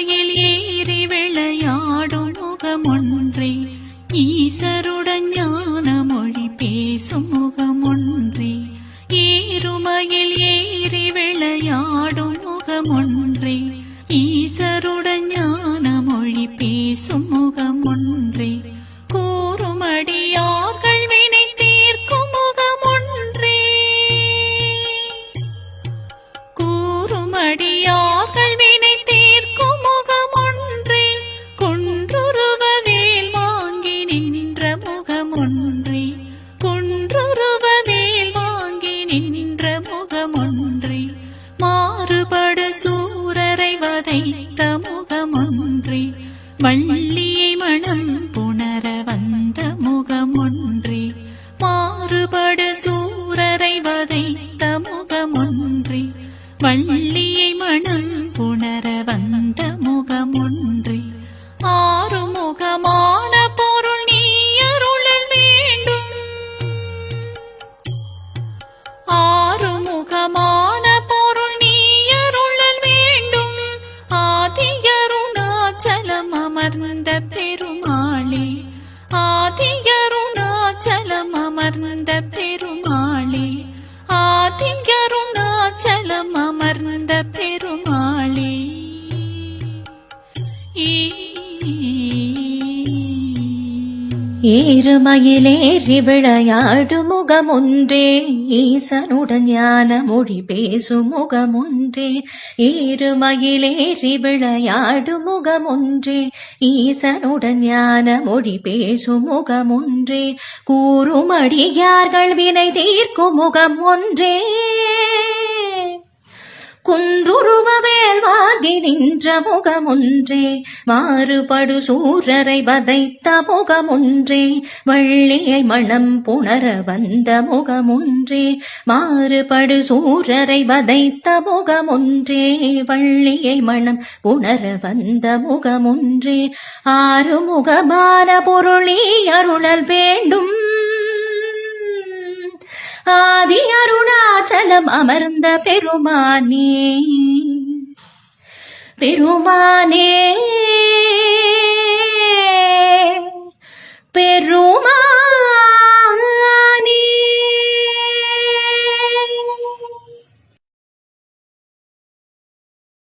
மலையில் ஏறி விளையாடும் முகமொன்றே. ஈசருடன் ஞான மொழி பேசும் முகமொன்றே. ஏறுமையில் ஏறி விளையாடும் முகமொன்றே. ஈசருடன் ஞான மொழி பேசும் முகமொன்றே. கூறுமடியார்கள் வினை தீர்க்கும் முகமொன்றே. கூறுமடியார்கள் நின்ற முகமொன்றே மாறுபட சூரரை வதைத்த முகமொன்றே வள்ளியை மனம் புணர வந்த முகமொன்றே மாறுபட சூரரை வதைத்த முகமொன்றே வள்ளியை மனம் புணர ஆறுமுகமான பொருள் நீயருளல் வேண்டும். ஆதியருணாச்சலம் அமர்ந்த பெருமாளே. ஆதியருணாச்சலம் அமர்ந்த பெரு ஏறுமயிலேறி விளையாடு முகமொன்றே ஈசனுடன் ஞான மொழி பேசும் முகமொன்றே ஏறுமயிலேறி விளையாடு முகமொன்றே ஈசனுடன் ஞான மொழி பேசும் முகமொன்றே கூறுமடியார்கள் வினை தீர்க்கும் முகம் ஒன்றே குன்றுருவவேல் நின்ற முகமொன்றே மாறுபடு சூரரை வதைத்த முகமொன்றே வள்ளியை மணம் புணர வந்த முகமொன்றே மாறுபடு சூரரை வதைத்த முகமொன்றே வள்ளியை மணம் புணர வந்த முகமொன்றே. ஆறுமுகமான பொருளே அருளல் வேண்டும். ஆதி அருணாச்சலம் அமர்ந்த பெருமானே. பெருமானே.